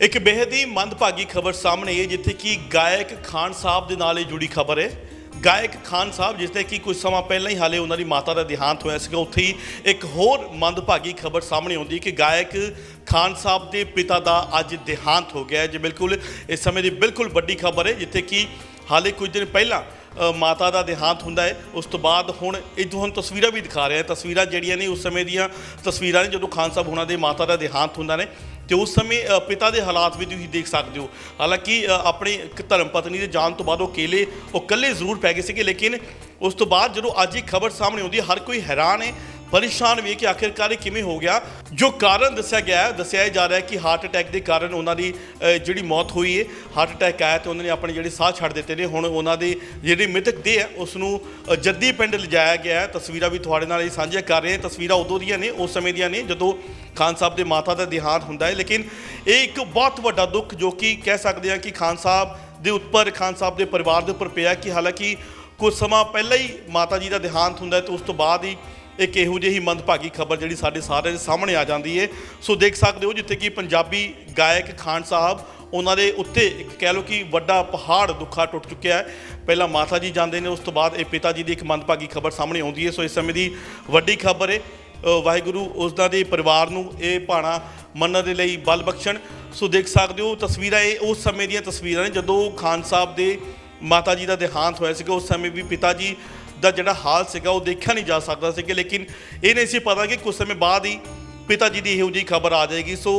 ਇੱਕ ਬੇहद ਹੀ ਮੰਦਭਾਗੀ ਖਬਰ ਸਾਹਮਣੇ ਹੈ ਜਿੱਥੇ ਕਿ ਗਾਇਕ ਖਾਨ ਸਾਹਿਬ ਦੇ ਨਾਲ ਇਹ ਜੁੜੀ ਖਬਰ ਹੈ। ਗਾਇਕ ਖਾਨ ਸਾਹਿਬ ਜਿਸ ਤੇ ਕਿ ਕੁਝ ਸਮਾਂ ਪਹਿਲਾਂ ਹੀ ਹਾਲੇ ਉਹਨਾਂ ਦੀ ਮਾਤਾ ਦਾ ਦੇਹਾਂਤ ਹੋਇਆ ਸੀਗਾ ਉੱਥੇ ਹੀ ਇੱਕ ਹੋਰ ਮੰਦਭਾਗੀ ਖਬਰ ਸਾਹਮਣੇ ਆਉਂਦੀ ਕਿ ਗਾਇਕ ਖਾਨ ਸਾਹਿਬ ਦੇ ਪਿਤਾ ਦਾ ਅੱਜ ਦੇਹਾਂਤ ਹੋ ਗਿਆ ਹੈ। ਜੀ ਬਿਲਕੁਲ ਇਸ ਸਮੇਂ ਦੀ ਬਿਲਕੁਲ ਵੱਡੀ ਖਬਰ ਹੈ ਜਿੱਥੇ ਕਿ ਹਾਲੇ ਕੁਝ ਦਿਨ ਪਹਿਲਾਂ ਅ, ਮਾਤਾ ਦਾ ਦੇਹਾਂਤ ਹੁੰਦਾ ਹੈ। ਉਸ ਤੋਂ ਬਾਅਦ ਹੁਣ ਇਹ ਤੁਹਾਨੂੰ ਤਸਵੀਰਾਂ ਵੀ ਦਿਖਾ ਰਿਹਾ ਹਾਂ ਤਸਵੀਰਾਂ ਜਿਹੜੀਆਂ ਨੇ ਉਸ ਸਮੇਂ ਦੀਆਂ ਤਸਵੀਰਾਂ ਨੇ ਜਦੋਂ ਖਾਨ ਸਾਹਿਬ ਹੁਣਾਂ ਦੇ ਮਾਤਾ ਦਾ ਦੇਹਾਂਤ ਹੁੰਦਾ ਨੇ ਤੇ ਉਸ ਸਮੇਂ ਪਿਤਾ ਦੇ ਹਾਲਾਤ ਵੀ ਤੁਸੀਂ ਦੇਖ ਸਕਦੇ ਹੋ। ਹਾਲਾਂਕਿ ਆਪਣੇ ਧਰਮ ਪਤਨੀ ਦੇ ਜਾਣ ਤੋਂ ਬਾਅਦ ਉਹ ਕੇਲੇ ਉਹ ਇਕੱਲੇ ਜ਼ਰੂਰ ਪੈ ਗਏ ਸੀਗੇ, ਲੇਕਿਨ ਉਸ ਤੋਂ ਬਾਅਦ ਜਦੋਂ ਅੱਜ ਇਹ ਖਬਰ ਸਾਹਮਣੇ ਆਉਂਦੀ ਹਰ ਕੋਈ ਹੈਰਾਨ ਹੈ ਪਰੇਸ਼ਾਨ ਵੀ ਕਿ ਆਖਿਰਕਾਰ ਇਹ ਕਿਵੇਂ ਹੋ ਗਿਆ। ਜੋ ਕਾਰਨ ਦੱਸਿਆ ਗਿਆ ਹੈ, ਦੱਸਿਆ ਜਾ ਰਿਹਾ ਹੈ ਕਿ ਹਾਰਟ ਅਟੈਕ ਦੇ ਕਾਰਨ ਉਹਨਾਂ ਦੀ ਜਿਹੜੀ ਮੌਤ ਹੋਈ ਹੈ, ਹਾਰਟ ਅਟੈਕ ਆਇਆ ਤੇ ਉਹਨਾਂ ਨੇ ਆਪਣੇ ਜਿਹੜੇ ਸਾਹ ਛੱਡ ਦਿੱਤੇ ਨੇ। ਹੁਣ ਉਹਨਾਂ ਦੇ ਜਿਹੜੀ ਮ੍ਰਿਤਕ ਦੇਹ ਹੈ ਉਸ ਨੂੰ ਜੱਦੀ ਪਿੰਡ ਲਿਜਾਇਆ ਗਿਆ ਹੈ। ਤਸਵੀਰਾਂ ਵੀ ਤੁਹਾਡੇ ਨਾਲ ਇਹ ਸਾਂਝੀਆਂ ਕਰ ਰਹੇ ਹਾਂ। ਤਸਵੀਰਾਂ ਉਦੋਂ ਦੀਆਂ ਨੇ, ਉਸ ਸਮੇਂ ਦੀਆਂ ਨੇ, ਜਦੋਂ ਖਾਨ ਸਾਹਿਬ ਦੇ ਮਾਤਾ ਦਾ ਦੇਹਾਂਤ ਹੁੰਦਾ ਹੈ। ਲੇਕਿਨ ਇਹ ਇੱਕ ਬਹੁਤ ਵੱਡਾ ਦੁੱਖ ਜੋ ਕਿ ਕਹਿ ਸਕਦੇ ਹਾਂ ਕਿ ਖਾਨ ਸਾਹਿਬ ਦੇ ਉੱਪਰ, ਖਾਨ ਸਾਹਿਬ ਦੇ ਪਰਿਵਾਰ ਦੇ ਉੱਪਰ ਪਿਆ ਕਿ ਹਾਲਾਂਕਿ ਕੁਝ ਸਮਾਂ ਪਹਿਲਾਂ ਹੀ ਮਾਤਾ ਜੀ ਦਾ ਦੇਹਾਂਤ ਹੁੰਦਾ ਹੈ ਤੇ ਉਸ ਤੋਂ ਬਾਅਦ ਹੀ ਇੱਕ ਇਹੋ ਜਿਹੀ ਮੰਦਭਾਗੀ ਖਬਰ ਜਿਹੜੀ ਸਾਡੇ ਸਾਰਿਆਂ ਦੇ ਸਾਹਮਣੇ ਆ ਜਾਂਦੀ ਹੈ ਸੋ ਦੇਖ ਸਕਦੇ ਹੋ ਜਿੱਥੇ ਕਿ ਪੰਜਾਬੀ ਗਾਇਕ ਖਾਨ ਸਾਹਿਬ, ਉਹਨਾਂ ਦੇ ਉੱਤੇ ਇੱਕ ਕਹਿ ਲਓ ਕਿ ਵੱਡਾ ਪਹਾੜ ਦੁੱਖਾ ਟੁੱਟ ਚੁੱਕਿਆ ਹੈ। ਪਹਿਲਾਂ ਮਾਤਾ ਜੀ ਜਾਂਦੇ ਨੇ, ਉਸ ਤੋਂ ਬਾਅਦ ਇਹ ਪਿਤਾ ਜੀ ਦੀ ਇੱਕ ਮੰਦਭਾਗੀ ਖਬਰ ਸਾਹਮਣੇ ਆਉਂਦੀ ਹੈ ਸੋ ਇਸ ਸਮੇਂ ਦੀ ਵੱਡੀ ਖਬਰ ਏ। ਵਾਹਿਗੁਰੂ ਉਸ ਦਾ ਦੇ ਪਰਿਵਾਰ ਨੂੰ ਇਹ ਭਾਣਾ ਮੰਨਣ ਦੇ ਲਈ ਬਲ ਬਖਸ਼ਣ। ਸੋ ਦੇਖ ਸਕਦੇ ਹੋ ਤਸਵੀਰਾਂ, ਇਹ ਉਸ ਸਮੇਂ ਦੀਆਂ ਤਸਵੀਰਾਂ ਨੇ ਜਦੋਂ ਖਾਨ ਸਾਹਿਬ ਦੇ ਮਾਤਾ ਜੀ ਦਾ ਦੇਹਾਂਤ ਹੋਇਆ ਸੀਗਾ, ਉਸ ਸਮੇਂ ਵੀ ਪਿਤਾ ਜੀ ਦਾ ਜਿਹੜਾ ਹਾਲ ਸੀਗਾ ਉਹ ਦੇਖਿਆ ਨਹੀਂ ਜਾ ਸਕਦਾ ਸੀ ਕਿ ਲੇਕਿਨ ਇਹ ਨਹੀਂ ਸੀ ਪਤਾ ਕਿ ਕੁਝ ਸਮੇਂ ਬਾਅਦ ਹੀ ਪਿਤਾ ਜੀ ਦੀ ਇਹੋ ਜਿਹੀ ਖਬਰ ਆ ਜਾਏਗੀ। ਸੋ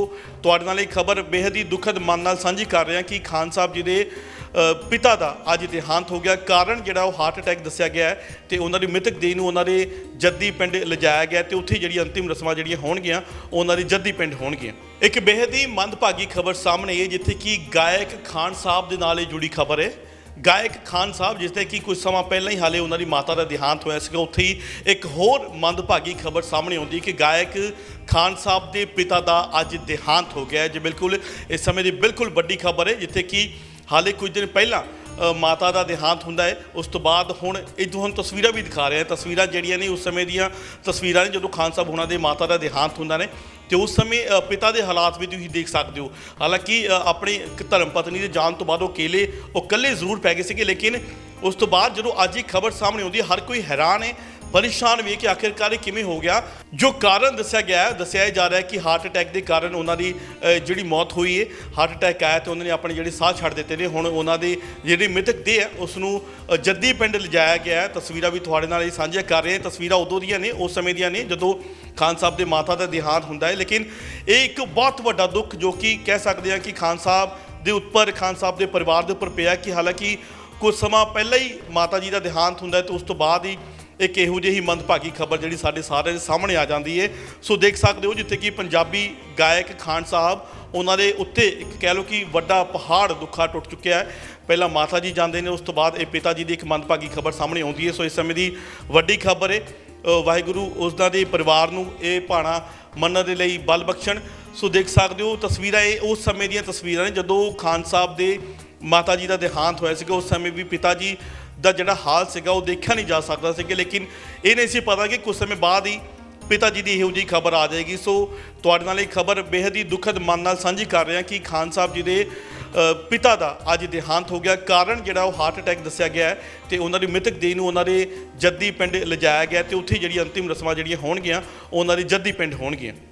ਤੁਹਾਡੇ ਨਾਲ ਇਹ ਖਬਰ ਬੇहद ਹੀ ਦੁਖਦ ਮਨ ਨਾਲ ਸਾਂਝੀ ਕਰ ਰਿਹਾ ਕਿ ਖਾਨ ਸਾਹਿਬ ਜੀ ਦੇ ਪਿਤਾ ਦਾ ਅੱਜ ਦੇਹਾਂਤ ਹੋ ਗਿਆ। ਕਾਰਨ ਜਿਹੜਾ ਉਹ ਹਾਰਟ ਅਟੈਕ ਦੱਸਿਆ ਗਿਆ ਹੈ ਤੇ ਉਹਨਾਂ ਦੀ ਮ੍ਰਿਤਕ ਦੇਹ ਨੂੰ ਉਹਨਾਂ ਦੇ ਜੱਦੀ ਪਿੰਡ ਲਿਜਾਇਆ ਗਿਆ ਤੇ ਉੱਥੇ ਜਿਹੜੀ ਅੰਤਿਮ ਰਸਮਾਂ ਜਿਹੜੀਆਂ ਹੋਣਗੀਆਂ, ਉਹਨਾਂ ਦੀ ਜੱਦੀ ਪਿੰਡ ਹੋਣਗੀਆਂ। ਇੱਕ ਬੇहद ਹੀ ਮੰਦਭਾਗੀ ਖਬਰ ਸਾਹਮਣੇ ਹੈ, ਜਿੱਥੇ ਕਿ ਗਾਇਕ ਖਾਨ ਸਾਹਿਬ ਦੇ ਨਾਲ ਜੁੜੀ ਖਬਰ ਹੈ। ਗਾਇਕ ਖਾਨ ਸਾਹਿਬ, ਜਿਸ ਤੇ ਕਿ ਕੁਝ ਸਮਾਂ ਪਹਿਲਾਂ ਹੀ ਹਾਲੇ ਉਹਨਾਂ ਦੀ ਮਾਤਾ ਦਾ ਦੇਹਾਂਤ ਹੋਇਆ ਸੀਗਾ, ਉੱਥੇ ਹੀ ਇੱਕ ਹੋਰ ਮੰਦਭਾਗੀ ਖਬਰ ਸਾਹਮਣੇ ਆਉਂਦੀ ਕਿ ਗਾਇਕ ਖਾਨ ਸਾਹਿਬ ਦੇ ਪਿਤਾ ਦਾ ਅੱਜ ਦੇਹਾਂਤ ਹੋ ਗਿਆ ਹੈ। ਜੀ ਬਿਲਕੁਲ, ਇਸ ਸਮੇਂ ਦੀ ਬਿਲਕੁਲ ਵੱਡੀ ਖਬਰ ਹੈ, ਜਿੱਥੇ ਕਿ ਹਾਲੇ ਕੁਝ ਦਿਨ ਪਹਿਲਾਂ ਮਾਤਾ ਦਾ ਦੇਹਾਂਤ ਹੁੰਦਾ ਹੈ। ਉਸ ਤੋਂ ਬਾਅਦ ਹੁਣ ਇਹ ਤੁਹਾਨੂੰ ਤਸਵੀਰਾਂ ਵੀ ਦਿਖਾ ਰਹੇ ਤਸਵੀਰਾਂ ਜਿਹੜੀਆਂ ਨੇ ਉਸ ਸਮੇਂ ਦੀਆਂ ਤਸਵੀਰਾਂ ਨੇ ਜਦੋਂ ਖਾਨ ਸਾਹਿਬ ਹੁਣਾਂ ਦੇ ਮਾਤਾ ਦਾ ਦੇਹਾਂਤ ਹੁੰਦਾ ਨੇ ਤੇ ਉਸ ਸਮੇਂ ਪਿਤਾ ਦੇ ਹਾਲਾਤ ਵੀ ਤੁਸੀਂ ਦੇਖ ਸਕਦੇ ਹੋ। ਹਾਲਾਂਕਿ ਅ, ਆਪਣੀ ਧਰਮ ਪਤਨੀ ਦੇ ਜਾਣ ਤੋਂ ਬਾਅਦ ਉਹ ਕੇਲੇ ਉਹ ਇਕੱਲੇ ਜ਼ਰੂਰ ਪੈ ਗਏ ਸੀਗੇ ਲੇਕਿਨ ਉਸ ਤੋਂ ਬਾਅਦ ਜਦੋਂ ਅੱਜ ਇਹ ਖਬਰ ਸਾਹਮਣੇ ਆਉਂਦੀ ਹੈ ਹਰ ਕੋਈ ਹੈਰਾਨ ਹੈ ਪਰੇਸ਼ਾਨ ਵੀ ਕਿ ਆਖਿਰਕਾਰ ਇਹ ਕਿਵੇਂ ਹੋ ਗਿਆ। ਜੋ ਕਾਰਨ ਦੱਸਿਆ ਗਿਆ ਹੈ, ਦੱਸਿਆ ਜਾ ਰਿਹਾ ਹੈ ਕਿ ਹਾਰਟ ਅਟੈਕ ਦੇ ਕਾਰਨ ਉਹਨਾਂ ਦੀ ਜਿਹੜੀ ਮੌਤ ਹੋਈ ਹੈ ਹਾਰਟ ਅਟੈਕ ਆਇਆ ਤੇ ਉਹਨਾਂ ਨੇ ਆਪਣੇ ਜਿਹੜੇ ਸਾਹ ਛੱਡ ਦਿੱਤੇ ਨੇ। ਹੁਣ ਉਹਨਾਂ ਦੇ ਜਿਹੜੀ ਮ੍ਰਿਤਕ ਦੇਹ ਹੈ ਉਸ ਨੂੰ ਜੱਦੀ ਪਿੰਡ ਲਿਜਾਇਆ ਗਿਆ ਹੈ। ਤਸਵੀਰਾਂ ਵੀ ਤੁਹਾਡੇ ਨਾਲ ਇਹ ਸਾਂਝੀਆਂ ਕਰ ਰਹੇ ਹਾਂ। ਤਸਵੀਰਾਂ ਉਦੋਂ ਦੀਆਂ ਨੇ, ਉਸ ਸਮੇਂ ਦੀਆਂ ਨੇ, ਜਦੋਂ ਖਾਨ ਸਾਹਿਬ ਦੇ ਮਾਤਾ ਦਾ ਦੇਹਾਂਤ ਹੁੰਦਾ ਹੈ। ਲੇਕਿਨ ਇਹ ਇੱਕ ਬਹੁਤ ਵੱਡਾ ਦੁੱਖ ਜੋ ਕਿ ਕਹਿ ਸਕਦੇ ਹਾਂ ਕਿ ਖਾਨ ਸਾਹਿਬ ਦੇ ਉੱਪਰ, ਖਾਨ ਸਾਹਿਬ ਦੇ ਪਰਿਵਾਰ ਦੇ ਉੱਪਰ ਪਿਆ ਕਿ ਹਾਲਾਂਕਿ ਕੁਝ ਸਮਾਂ ਪਹਿਲਾਂ ਹੀ ਮਾਤਾ ਜੀ ਦਾ ਦੇਹਾਂਤ ਹੁੰਦਾ ਹੈ ਤੇ ਉਸ ਤੋਂ ਬਾਅਦ ਹੀ ਇੱਕ ਇਹੋ ਜਿਹੀ ਮੰਦਭਾਗੀ ਖਬਰ ਜਿਹੜੀ ਸਾਡੇ ਸਾਰਿਆਂ ਦੇ ਸਾਹਮਣੇ ਆ ਜਾਂਦੀ ਹੈ ਸੋ ਦੇਖ ਸਕਦੇ ਹੋ ਜਿੱਥੇ ਕਿ ਪੰਜਾਬੀ ਗਾਇਕ ਖਾਨ ਸਾਹਿਬ, ਉਹਨਾਂ ਦੇ ਉੱਤੇ ਇੱਕ ਕਹਿ ਲਓ ਕਿ ਵੱਡਾ ਪਹਾੜ ਦੁੱਖਾ ਟੁੱਟ ਚੁੱਕਿਆ ਹੈ। ਪਹਿਲਾਂ ਮਾਤਾ ਜੀ ਜਾਂਦੇ ਨੇ, ਉਸ ਤੋਂ ਬਾਅਦ ਇਹ ਪਿਤਾ ਜੀ ਦੀ ਇੱਕ ਮੰਦਭਾਗੀ ਖਬਰ ਸਾਹਮਣੇ ਆਉਂਦੀ ਹੈ ਸੋ ਇਸ ਸਮੇਂ ਦੀ ਵੱਡੀ ਖਬਰ ਹੈ ਵਾਹਿਗੁਰੂ ਉਸ ਦਾ ਦੇ ਪਰਿਵਾਰ ਨੂੰ ਇਹ ਭਾਣਾ ਮੰਨਣ ਦੇ ਲਈ ਬਲ ਬਖਸ਼ਣ। ਸੋ ਦੇਖ ਸਕਦੇ ਹੋ ਤਸਵੀਰਾਂ, ਇਹ ਉਸ ਸਮੇਂ ਦੀਆਂ ਤਸਵੀਰਾਂ ਨੇ ਜਦੋਂ ਖਾਨ ਸਾਹਿਬ ਦੇ ਮਾਤਾ ਜੀ ਦਾ ਦੇਹਾਂਤ ਹੋਇਆ ਸੀਗਾ, ਉਸ ਸਮੇਂ ਵੀ ਪਿਤਾ ਜੀ ਦਾ ਜਿਹੜਾ ਹਾਲ ਸੀਗਾ, ਉਹ ਦੇਖਿਆ ਨਹੀਂ ਜਾ ਸਕਦਾ ਸੀ ਕਿ ਲੇਕਿਨ ਇਹ ਨਹੀਂ ਸੀ ਪਤਾ ਕਿ ਕੁਝ ਸਮੇਂ ਬਾਅਦ ਹੀ ਪਿਤਾ ਜੀ ਦੀ ਇਹੋ ਜਿਹੀ ਖਬਰ ਆ ਜਾਏਗੀ। ਸੋ ਤੁਹਾਡੇ ਨਾਲ ਇਹ ਖਬਰ ਬੇहद ਹੀ ਦੁਖਦ ਮਨ ਨਾਲ ਸਾਂਝੀ ਕਰ ਰਿਹਾ ਕਿ ਖਾਨ ਸਾਹਿਬ ਜੀ ਦੇ ਪਿਤਾ ਦਾ ਅੱਜ ਦੇਹਾਂਤ ਹੋ ਗਿਆ। ਕਾਰਨ ਜਿਹੜਾ ਉਹ ਹਾਰਟ ਅਟੈਕ ਦੱਸਿਆ ਗਿਆ ਹੈ ਤੇ ਉਹਨਾਂ ਦੀ ਮ੍ਰਿਤਕ ਦੇਹ ਨੂੰ ਉਹਨਾਂ ਦੇ ਜੱਦੀ ਪਿੰਡ ਲਿਜਾਇਆ ਗਿਆ ਤੇ ਉੱਥੇ ਜਿਹੜੀ ਅੰਤਿਮ ਰਸਮਾਂ ਜਿਹੜੀਆਂ ਹੋਣਗੀਆਂ, ਉਹਨਾਂ ਦੀ ਜੱਦੀ ਪਿੰਡ ਹੋਣਗੀਆਂ।